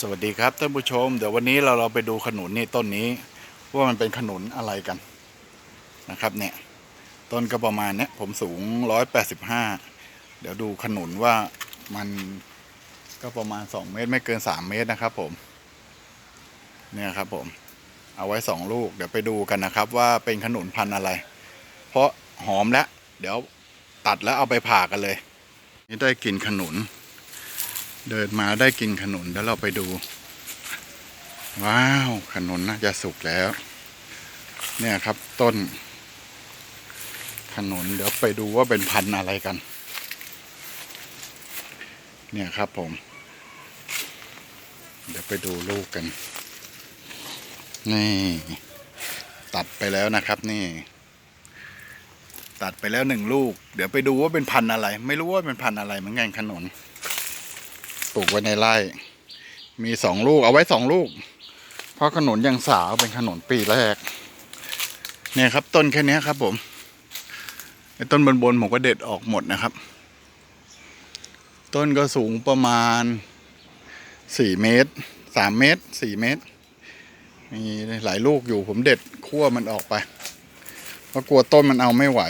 สวัสดีครับท่านผู้ชม เดี๋ยววันนี้เราเราไปดูขนุนนี่ต้นนี้ ว่ามันเป็นขนุนอะไรกันนะครับเนี่ยต้นก็ประมาณเนี้ยผมสูงร้อยแปดสิบห้าเดี๋ยวดูขนุนว่ามันก็ประมาณสองเมตรไม่เกินสามเมตรนะครับผมเนี่ยครับผม เอาไว้สองลูก เดี๋ยวไปดูกันนะครับ ว่าเป็นขนุนพันธุ์อะไร เพราะหอมแล้ว เดี๋ยวตัดแล้วเอาไปผ่ากันเลย นี่ได้กลิ่นขนุน เดินมาได้กินขนุนแล้วเราไปดู ว้าวขนุนน่าจะสุกแล้ว เนี่ยครับต้น ขนุนเดี๋ยวไปดูว่าเป็นพันธุ์อะไรกัน เนี่ยครับผม เดี๋ยวไปดูลูกกัน นี่ ตัดไปแล้วนะครับนี่ ตัดไปแล้วหนึ่งลูก เดี๋ยวไปดูว่าเป็นพันธุ์อะไร ไม่รู้ว่าเป็นพันธุ์อะไรเหมือนกันขนุน ปลูกไว้ในไร่ มีสองลูกเอาไว้สองลูก เพราะขนุนยังสาวเป็นขนุนปีแรก เนี่ยครับต้นแค่นี้ครับ ผมไอ้ต้นบนบนผมก็เด็ดออกหมดนะครับ ต้นก็สูงประมาณสี่เมตรสามเมตรสี่เมตร มีหลายลูกอยู่ผมเด็ดขั้วมันออกไป เพราะกลัวต้นมันเอาไม่ไหว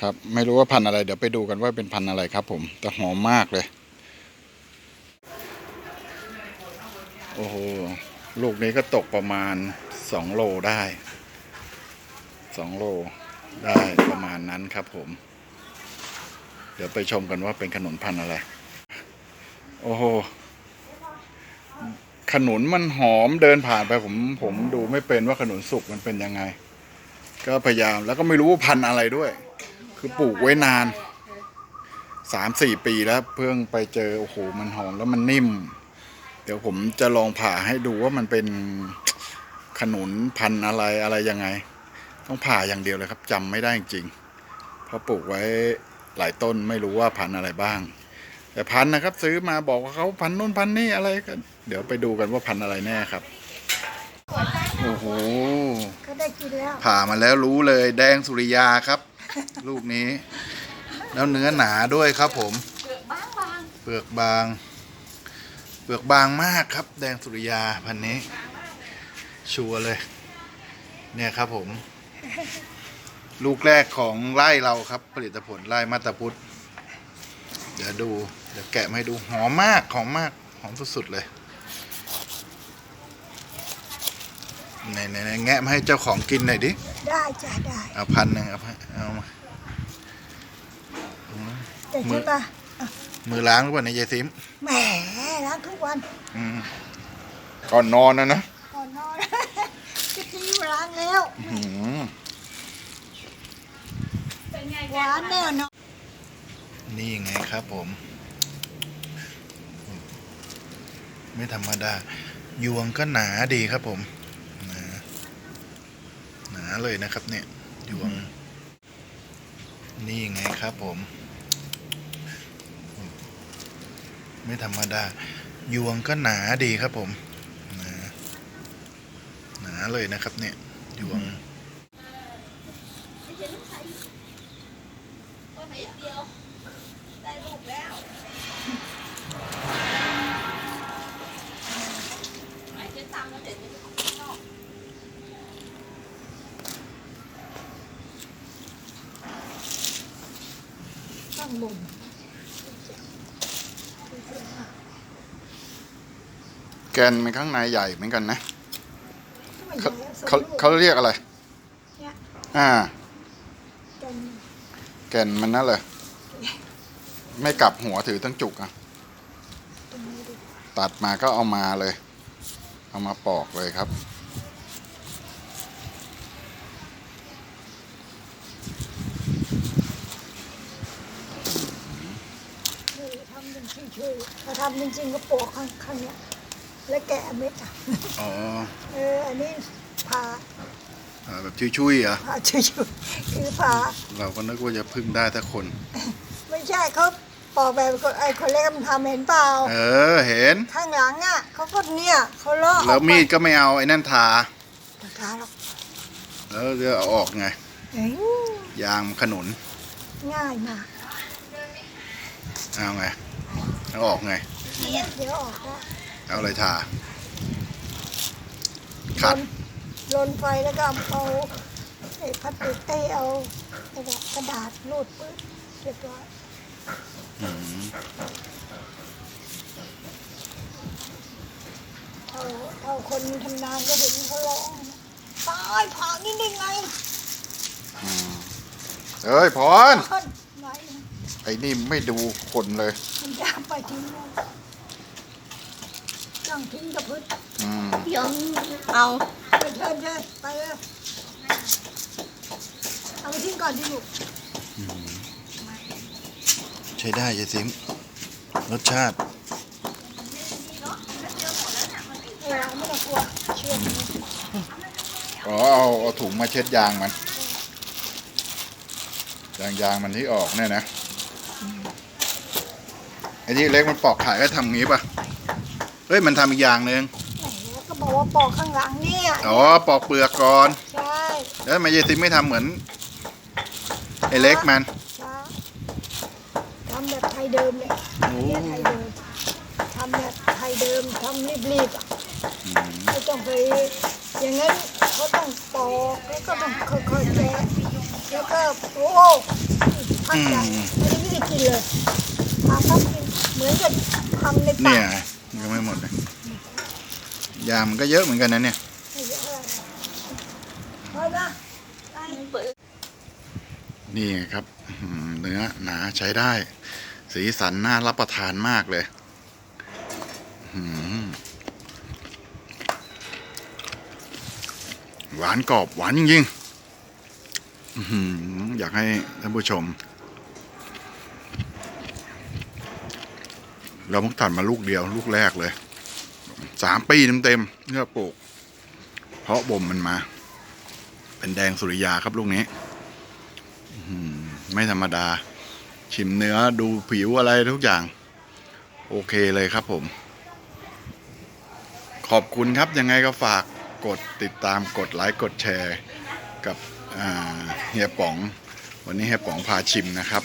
ครับ ไม่รู้ว่าพันธุ์อะไร เดี๋ยวไปดูกันว่าเป็นพันธุ์อะไรครับ ผมแต่หอมมากเลย โอ้โห ลูกนี้ก็ตกประมาณสองโลได้สองโลได้ประมาณนั้นครับผม เดี๋ยวไปชมกันว่าเป็นขนุนพันธุ์อะไร โอ้โห ขนุนมันหอมเดินผ่านไปผมผมดูไม่เป็นว่าขนุนสุกมันเป็นยังไง ก็พยายามแล้วก็ไม่รู้ว่าพันธุ์อะไรด้วย คือปลูกไว้นานสามสี่ปีแล้วเพิ่งไปเจอ โอ้โห มันหอมแล้วมันนิ่ม เดี๋ยวผมจะลองผ่าให้ดูว่ามันเป็นขนุนพันธุ์อะไรอะไรยังไง ต้องผ่าอย่างเดียวเลยครับจำไม่ได้จริงๆเพราะปลูกไว้หลายต้นไม่รู้ว่าพันธุ์อะไรบ้าง แต่พันธุ์นะครับ ซื้อมาบอกว่าเขาพันธุ์นู้นพันธุ์นี้อะไรกันเดี๋ยวไปดูกันว่าพันธุ์อะไรแน่ครับโอ้โหก็ได้กินแล้วผ่ามาแล้วรู้เลยแดงสุริยาครับ ลูกนี้ แล้วเนื้อหนาด้วยครับผม เปลือกบางเปลือกบาง มากครับ แดงสุริยาพันธุ์นี้ ชัวร์เลย เนี่ยครับผม ลูกแรกของไร่เราครับ ผลิตผลไร่มาตาพุทธเดี๋ยวดู เดี๋ยวแกะมาให้ดูหอมมากหอมมากหอมสุดๆเลยไหนไหนไหนแงะมาให้เจ้าของกินหน่อยดิ ได้จ้ะได้เอาพันหนึ่งเอาพันเอามาแต่ใช่ปะมือล้างหรือเปล่าในยยายซิมแหมล้างทุกวันอืมก่อนนอนนะนะก่อนนอน จะทีล้างแล้ว อื้อหือหวานแน่นอนนี่ไงครับผม ไม่ธรรมดายวงก็หนาดีครับผมหนาหนาเลยนะครับเนี่ยยวง นี่ไงครับผม ไม่ธรรมดา ยวงก็หนาดีครับผม หนาหนาเลยนะครับเนี่ย ยวงข้างบน แกนมันข้างในใหญ่เหมือนกันนะไม่เขาใหญ่อะเขาสองลูกเขาเรียกอะไรเนี่ยอ่ากันแก่นมันนั่นเลยไม่กลับหัวถือตั้งจุกอะตรงนี้ดูตัดมาก็เอามาเลย เอามาปอกเลยครับนี่ทำเป็นชื่อๆถ้าทำจริงๆก็โปะข้างข้างเนี้ย แล้วแกะเม็ดอะอ๋อเอออันนี้ผ่าอ่าแบบชุยๆเหรอะผ่าชื่อๆคือผ่าเราก็นึกว่าจะพึ่งได้แต่คน ไม่ใช่เขาปอกแบบไอ้คนเล็กมันทำเห็นเปล่าเออเห็น ข้างหลังอะเขาก็เนี่ยเขาเลาะออกแล้วมีดก็ไม่เอาไอ้นั่นทาปากกาหรอกแล้วจะเอาออกไงเอ้ยยางขนุน ง่ายมากเอาไงเอาออกไงเเดี๋ยวออกนะ เอาอะไรทาลขัดนลนไฟแล้วก็เอาไอ้พลาสติกเต้เอากระดาษกระดาษรูดปึ๊บเรียบร้อยอืมเท่าเท่าคนทำงานก็เห็นเขาร้องตายผ่านี่ได้ไงอืมเอ้ยพรท่านไหนไอ้นี่ไม่ดูคนเลย มันจะไปทิ้ง แล้วจ้างทิ้งกับพื้นอืมยังเอาไปเชิญเชิญไปเลยเอาไปทิ้งก่อนที่ลูกใช้ได้ยายซิมรสชาติเออไม่ต้องกลัวเชื่อมอ๋อเอาเอาถุงมาเช็ดยางมัน ยางยางมันที่ออกเนี่ยนะไอ้ที่เล็กมันปอกขายก็ทำงี้ป่ะ เฮ้ยมันทำอีกอย่างหนึ่งแล้วก็บอกว่าปอกข้างหลังเนี่ยอ๋อปอกเปลือกก่อน ใช่แล้วทำไมยายซิมไม่ทำเหมือนไอ้เล็กมัน ใช่ทำแบบไทยเดิมเลยโอ้เนี่ยไทยเดิมทำแบบไทยเดิมทำรีบๆอะอืมไม่ต้องไปอย่างนั้นเขาต้องปอกแล้วก็ต้องค่อยๆแกะแล้วก็โอ้พักใหญ่อันนี้ไม่ได้กินเลยทำพักกินเหมือนกับทำในป่า เนี่ย ยังไม่หมดเลยยามันก็เยอะเหมือนกันนะเนี่ยนี่ครับเนื้อหนาใช้ได้ สีสันน่ารับประทานมากเลยหวานกรอบหวานจริงๆอยากให้ท่านผู้ชม เราเพิ่งตัดมาลูกเดียวลูกแรกเลยสามปีเต็มๆที่เราปลูก เพราะบ่มมันมา เป็นแดงสุริยาครับลูกนี้ไม่ธรรมดา ชิมเนื้อดูผิวอะไรทุกอย่าง โอเคเลยครับผม ขอบคุณครับยังไงก็ฝากกดติดตามกดไลค์กดแชร์ กับเฮียป๋อง วันนี้เฮียป๋องพาชิมนะครับ